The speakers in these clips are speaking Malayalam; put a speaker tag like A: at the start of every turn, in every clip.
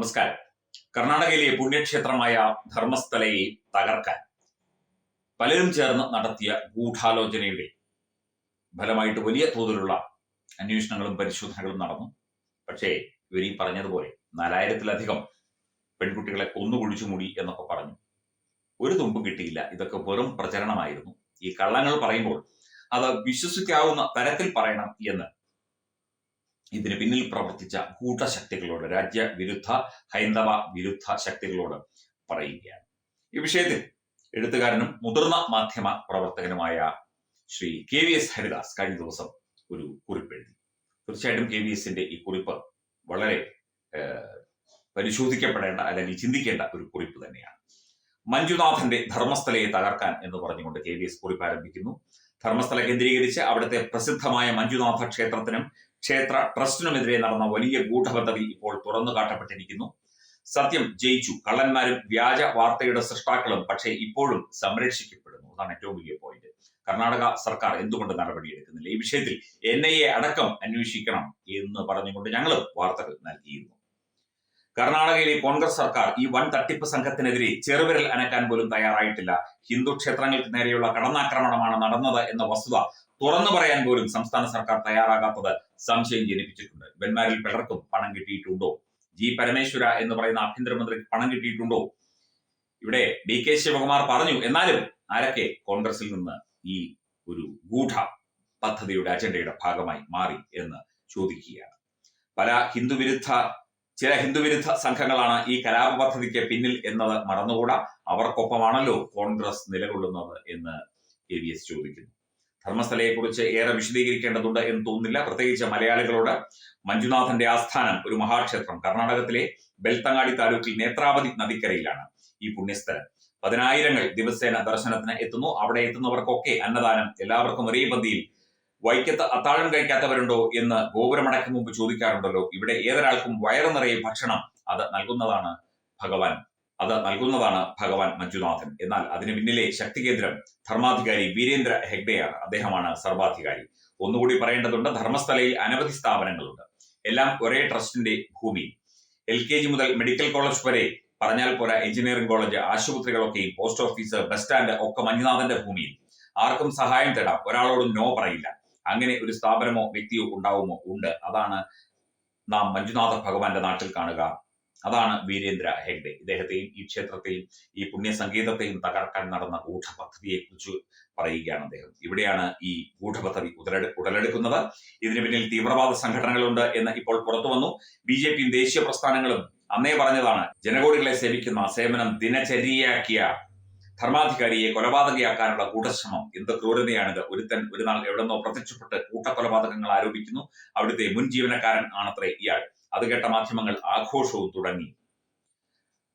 A: നമസ്കാരം. കർണാടകയിലെ പുണ്യക്ഷേത്രമായ ധർമ്മസ്ഥലയെ തകർക്കാൻ പലരും ചേർന്ന് നടത്തിയ ഗൂഢാലോചനയുടെ ഫലമായിട്ട് വലിയ തോതിലുള്ള അന്വേഷണങ്ങളും പരിശോധനകളും നടന്നു. പക്ഷേ ഇവർ ഈ പറഞ്ഞതുപോലെ നാലായിരത്തിലധികം പെൺകുട്ടികളെ കൊന്നുകുഴിച്ചു മൂടി എന്നൊക്കെ പറഞ്ഞു. ഒരു തുമ്പും കിട്ടിയില്ല. ഇതൊക്കെ വെറും പ്രചരണമായിരുന്നു. ഈ കള്ളങ്ങൾ പറയുമ്പോൾ അത് വിശ്വസിക്കാവുന്ന തരത്തിൽ പറയണം എന്ന് ഇതിന് പിന്നിൽ പ്രവർത്തിച്ച കൂട്ടശക്തികളോട് രാജ്യവിരുദ്ധ ഹൈന്ദവ വിരുദ്ധ ശക്തികളോട് പറയുകയാണ്. ഈ വിഷയത്തിൽ എഴുത്തുകാരനും മുതിർന്ന മാധ്യമ പ്രവർത്തകനുമായ Shri K V S Haridas കഴിഞ്ഞ ദിവസം ഒരു കുറിപ്പ് എഴുതി. തീർച്ചയായിട്ടും കെ വി എസിന്റെ ഈ കുറിപ്പ് വളരെ പരിശോധിക്കപ്പെടേണ്ട അല്ലെങ്കിൽ ചിന്തിക്കേണ്ട ഒരു കുറിപ്പ് തന്നെയാണ്. മഞ്ജുനാഥന്റെ ധർമ്മസ്ഥലയെ തകർക്കാൻ എന്ന് പറഞ്ഞുകൊണ്ട് കെ വി എസ് കുറിപ്പ് ആരംഭിക്കുന്നു. ധർമ്മസ്ഥല കേന്ദ്രീകരിച്ച് അവിടുത്തെ പ്രസിദ്ധമായ മഞ്ജുനാഥ ക്ഷേത്രത്തിനും ക്ഷേത്ര ട്രസ്റ്റിനുമെതിരെ നടന്ന വലിയ ഗൂഢപദ്ധതി ഇപ്പോൾ തുറന്നു കാട്ടപ്പെട്ടിരിക്കുന്നു. സത്യം ജയിച്ചു. കള്ളന്മാരും വ്യാജ വാർത്തയുടെ സൃഷ്ടാക്കളും പക്ഷേ ഇപ്പോഴും സംരക്ഷിക്കപ്പെടുന്നു അതാണ് ഏറ്റവും വലിയ പോയിന്റ് കർണാടക സർക്കാർ എന്തുകൊണ്ട് നടപടിയെടുക്കുന്നില്ല? ഈ വിഷയത്തിൽ എൻ ഐ എ അടക്കം അന്വേഷിക്കണം എന്ന് പറഞ്ഞുകൊണ്ട് ഞങ്ങൾ വാർത്തകൾ നൽകിയിരുന്നു. കർണാടകയിലെ കോൺഗ്രസ് സർക്കാർ ഈ വൻ തട്ടിപ്പ് സംഘത്തിനെതിരെ ചെറുവിരൽ അനക്കാൻ പോലും തയ്യാറായിട്ടില്ല. ഹിന്ദു ക്ഷേത്രങ്ങൾക്ക് നേരെയുള്ള കടന്നാക്രമണമാണ് നടന്നത് എന്ന വസ്തുത തുറന്നു പറയാൻ പോലും സംസ്ഥാന സർക്കാർ തയ്യാറാകാത്തത് സംശയം ജനിപ്പിച്ചിട്ടുണ്ട്. ബെന്മാരിൽ പലർക്കും പണം കിട്ടിയിട്ടുണ്ടോ? ജി പരമേശ്വര എന്ന് പറയുന്ന ആഭ്യന്തരമന്ത്രിക്ക് പണം കിട്ടിയിട്ടുണ്ടോ? ഇവിടെ ഡി കെ ശിവകുമാർ പറഞ്ഞു എന്നാലും ആരൊക്കെ കോൺഗ്രസിൽ നിന്ന് ഈ ഒരു ഗൂഢ പദ്ധതിയുടെ അജണ്ടയുടെ ഭാഗമായി മാറി എന്ന് ചോദിക്കുകയാണ്. പല ഹിന്ദുവിരുദ്ധ ചില ഹിന്ദുവിരുദ്ധ സംഘങ്ങളാണ് ഈ കലാപ പദ്ധതിക്ക് പിന്നിൽ എന്നത് മറന്നുകൂടാ? അവർക്കൊപ്പമാണല്ലോ കോൺഗ്രസ് നിലകൊള്ളുന്നത് എന്ന് എ വി എസ് ചോദിക്കുന്നു. ധർമ്മസ്ഥലയെക്കുറിച്ച് ഏറെ വിശദീകരിക്കേണ്ടതുണ്ട് എന്ന് തോന്നുന്നില്ല. പ്രത്യേകിച്ച് മലയാളികളോട് മഞ്ജുനാഥന്റെ ആസ്ഥാനം ഒരു മഹാക്ഷേത്രം. കർണാടകത്തിലെ ബെൽത്തങ്ങാടി താലൂക്കിൽ നേത്രാവതി നദിക്കരയിലാണ് ഈ പുണ്യസ്ഥലം. പതിനായിരങ്ങൾ ദിവസേന ദർശനത്തിന് എത്തുന്നു. അവിടെ എത്തുന്നവർക്കൊക്കെ അന്നദാനം. എല്ലാവർക്കും ഒരേ പന്തിയിൽ വൈക്കത്ത് അത്താഴം കഴിക്കാത്തവരുണ്ടോ എന്ന് ഗോപുരമടയ്ക്ക് മുമ്പ് ചോദിക്കാറുണ്ടല്ലോ. ഇവിടെ ഏതൊരാൾക്കും വയറു നിറയെ ഭക്ഷണം അത് നൽകുന്നതാണ് ഭഗവാൻ. അത് നൽകുന്നതാണ് ഭഗവാൻ മഞ്ജുനാഥൻ. എന്നാൽ അതിന് പിന്നിലെ ശക്തി കേന്ദ്രം ധർമാധികാരി വീരേന്ദ്ര ഹെഗ്ഡെയാണ്. അദ്ദേഹമാണ് സർവാധികാരി. ഒന്നുകൂടി പറയേണ്ടതുണ്ട് ധർമ്മസ്ഥലയിൽ അനവധി സ്ഥാപനങ്ങളുണ്ട്. എല്ലാം ഒരേ ട്രസ്റ്റിന്റെ ഭൂമി. എൽ കെ ജി മുതൽ മെഡിക്കൽ കോളേജ് വരെ പറഞ്ഞാൽ പോരാ എഞ്ചിനീയറിംഗ് കോളേജ് ആശുപത്രികളൊക്കെയും പോസ്റ്റ് ഓഫീസ് ബസ് സ്റ്റാൻഡ് ഒക്കെ മഞ്ജുനാഥന്റെ ഭൂമിയിൽ. ആർക്കും സഹായം തേടാം. ഒരാളോടും നോ പറയില്ല. അങ്ങനെ ഒരു സ്ഥാപനമോ വ്യക്തിയോ ഉണ്ടാവുമോ? ഉണ്ട്. അതാണ് നാം മഞ്ജുനാഥ ഭഗവാന്റെ നാട്ടിൽ കാണുക. അതാണ് വീരേന്ദ്ര ഹെഗ്ഡെ. ഇദ്ദേഹത്തെയും ഈ ക്ഷേത്രത്തെയും ഈ പുണ്യ സംഗീതത്തെയും തകർക്കാൻ നടന്ന ഗൂഢപദ്ധതിയെ കുറിച്ച് പറയുകയാണ് അദ്ദേഹം. ഇവിടെയാണ് ഈ ഗൂഢപദ്ധതി ഉടലെടു ഉടലെടുക്കുന്നത്. ഇതിന് പിന്നിൽ തീവ്രവാദ സംഘടനകളുണ്ട് എന്ന് ഇപ്പോൾ പുറത്തു വന്നു. ബി ജെ പിയും ദേശീയ പ്രസ്ഥാനങ്ങളും അന്നേ പറഞ്ഞതാണ് ജനകോടികളെ സേവിക്കുന്ന സേവനം ദിനചര്യയാക്കിയ ധർമാധികാരിയെ കൊലപാതകയാക്കാനുള്ള കൂട്ടശ്രമം എന്ത് ക്രൂരതയാണിത്? ഒരുത്തൻ ഒരു നാൾ എവിടെന്നോ പ്രത്യക്ഷപ്പെട്ട് കൂട്ടക്കൊലപാതകങ്ങൾ ആരോപിക്കുന്നു. അവിടുത്തെ മുൻ ജീവനക്കാരൻ ആണത്രേ ഇയാൾ. അത് കേട്ട മാധ്യമങ്ങൾ ആഘോഷവും തുടങ്ങി.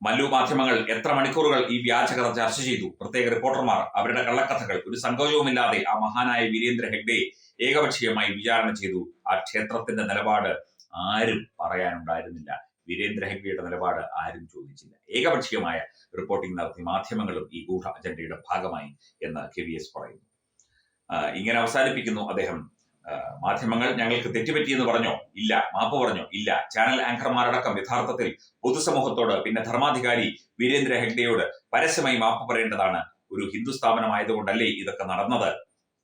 A: മല്ലു മാധ്യമങ്ങൾ എത്ര മണിക്കൂറുകൾ ഈ വ്യാജകഥ ചർച്ച ചെയ്തു? പ്രത്യേക റിപ്പോർട്ടർമാർ അവരുടെ കള്ളക്കഥകൾ ഒരു സങ്കോചവുമില്ലാതെ ആ മഹാനായ വീരേന്ദ്ര ഹെഗ്ഡെ ഏകപക്ഷീയമായി വിചാരണ ചെയ്തു. ആ ക്ഷേത്രത്തിന്റെ നിലപാട് ആരും പറയാനുണ്ടായിരുന്നില്ല. വീരേന്ദ്ര ഹെഗ്ഡെയുടെ നിലപാട് ആരും ചോദിച്ചില്ല. ഏകപക്ഷീയമായ റിപ്പോർട്ടിംഗ് നടത്തി മാധ്യമങ്ങളും ഈ ഗൂഢ അജണ്ടയുടെ ഭാഗമായി എന്ന് കെ വി എസ് പറയുന്നു. ഇങ്ങനെ അവസാനിപ്പിക്കുന്നു അദ്ദേഹം. മാധ്യമങ്ങൾ ഞങ്ങൾക്ക് തെറ്റുപറ്റിയെന്ന് പറഞ്ഞോ? ഇല്ല. മാപ്പ് പറഞ്ഞോ? ഇല്ല. ചാനൽ ആങ്കർമാരടക്കം യഥാർത്ഥത്തിൽ പൊതുസമൂഹത്തോട് പിന്നെ ധർമാധികാരി വീരേന്ദ്ര ഹെഗ്ഡെയോട് പരസ്യമായി മാപ്പ് പറയേണ്ടതാണ്. ഒരു ഹിന്ദു സ്ഥാപനമായതുകൊണ്ടല്ലേ ഇതൊക്കെ നടന്നത്?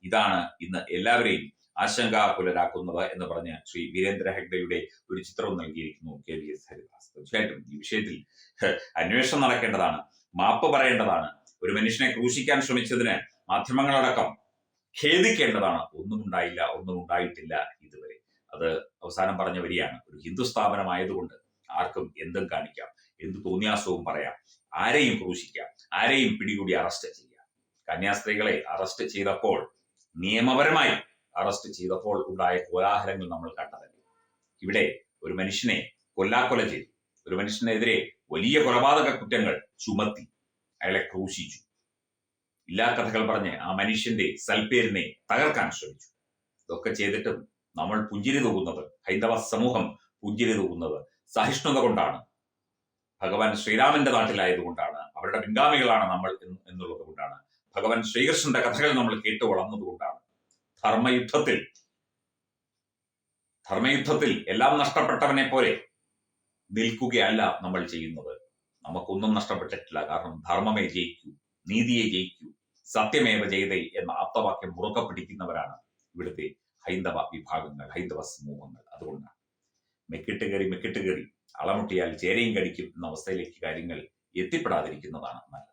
A: ഇതാണ് ഇന്ന് എല്ലാവരെയും ആശങ്കാകുലരാക്കുന്നത് എന്ന് പറഞ്ഞ് ശ്രീ വീരേന്ദ്ര ഹെഗ്ഡയുടെ ഒരു ചിത്രവും നൽകിയിരിക്കുന്നു കെ വി എസ് ഹരിദാസ്. തീർച്ചയായിട്ടും ഈ വിഷയത്തിൽ അന്വേഷണം നടക്കേണ്ടതാണ് മാപ്പ് പറയേണ്ടതാണ് ഒരു മനുഷ്യനെ ക്രൂശിക്കാൻ ശ്രമിച്ചതിന് മാധ്യമങ്ങളടക്കം ഖേദിക്കേണ്ടതാണ്. ഒന്നും ഉണ്ടായില്ല ഒന്നും ഉണ്ടായിട്ടില്ല ഇതുവരെ. അത് അവസാനം പറഞ്ഞ വരിയാണ്. ഒരു ഹിന്ദു സ്ഥാപനമായതുകൊണ്ട് ആർക്കും എന്തും കാണിക്കാം എന്ത് തോന്നിയാസവും പറയാം ആരെയും ക്രൂശിക്കാം ആരെയും പിടികൂടി അറസ്റ്റ് ചെയ്യാം. കന്യാസ്ത്രീകളെ അറസ്റ്റ് ചെയ്തപ്പോൾ നിയമപരമായി അറസ്റ്റ് ചെയ്തപ്പോൾ ഉണ്ടായ കോലാഹലങ്ങൾ നമ്മൾ കണ്ടതല്ലേ? ഇവിടെ ഒരു മനുഷ്യനെ കൊല്ലാക്കൊല ചെയ്തു. ഒരു മനുഷ്യനെതിരെ വലിയ കൊലപാതക കുറ്റങ്ങൾ ചുമത്തി അയാളെ ക്രൂശിച്ചു. ഇല്ലാ കഥകൾ പറഞ്ഞ് ആ മനുഷ്യന്റെ സൽപേരിനെ തകർക്കാൻ ശ്രമിച്ചു. ഇതൊക്കെ ചെയ്തിട്ടും നമ്മൾ പുഞ്ചിരി തൂകുന്നത് ഹൈന്ദവ സമൂഹം പുഞ്ചിരി തൂകുന്നത് സഹിഷ്ണുത കൊണ്ടാണ്. ഭഗവാൻ ശ്രീരാമന്റെ നാട്ടിലായതുകൊണ്ടാണ് അവരുടെ പിൻഗാമികളാണ് നമ്മൾ എന്ന് എന്നുള്ളത് കൊണ്ടാണ്. ഭഗവാൻ ശ്രീകൃഷ്ണന്റെ കഥകൾ നമ്മൾ കേട്ടു വളർന്നതുകൊണ്ടാണ് ധർമ്മയുദ്ധത്തിൽ. ധർമ്മയുദ്ധത്തിൽ എല്ലാം നഷ്ടപ്പെട്ടവനെ പോലെ നിൽക്കുകയല്ല നമ്മൾ ചെയ്യുന്നത്. നമുക്കൊന്നും നഷ്ടപ്പെട്ടിട്ടില്ല. കാരണം ധർമ്മമേ ജയിക്കൂ നീതിയെ ജയിക്കൂ സത്യമേവ ജയതേ എന്ന ആപ്തവാക്യം മുറുക്ക പിടിക്കുന്നവരാണ് ഇവിടുത്തെ ഹൈന്ദവ വിഭാഗങ്ങൾ ഹൈന്ദവ സമൂഹങ്ങൾ. അതുകൊണ്ടാണ് മെക്കിട്ട് കയറി മെക്കിട്ട് കയറി അളമുട്ടിയാൽ ചേരയും കടിക്കും എന്ന അവസ്ഥയിലേക്ക് കാര്യങ്ങൾ എത്തിപ്പെടാതിരിക്കുന്നതാണ് നല്ലത്.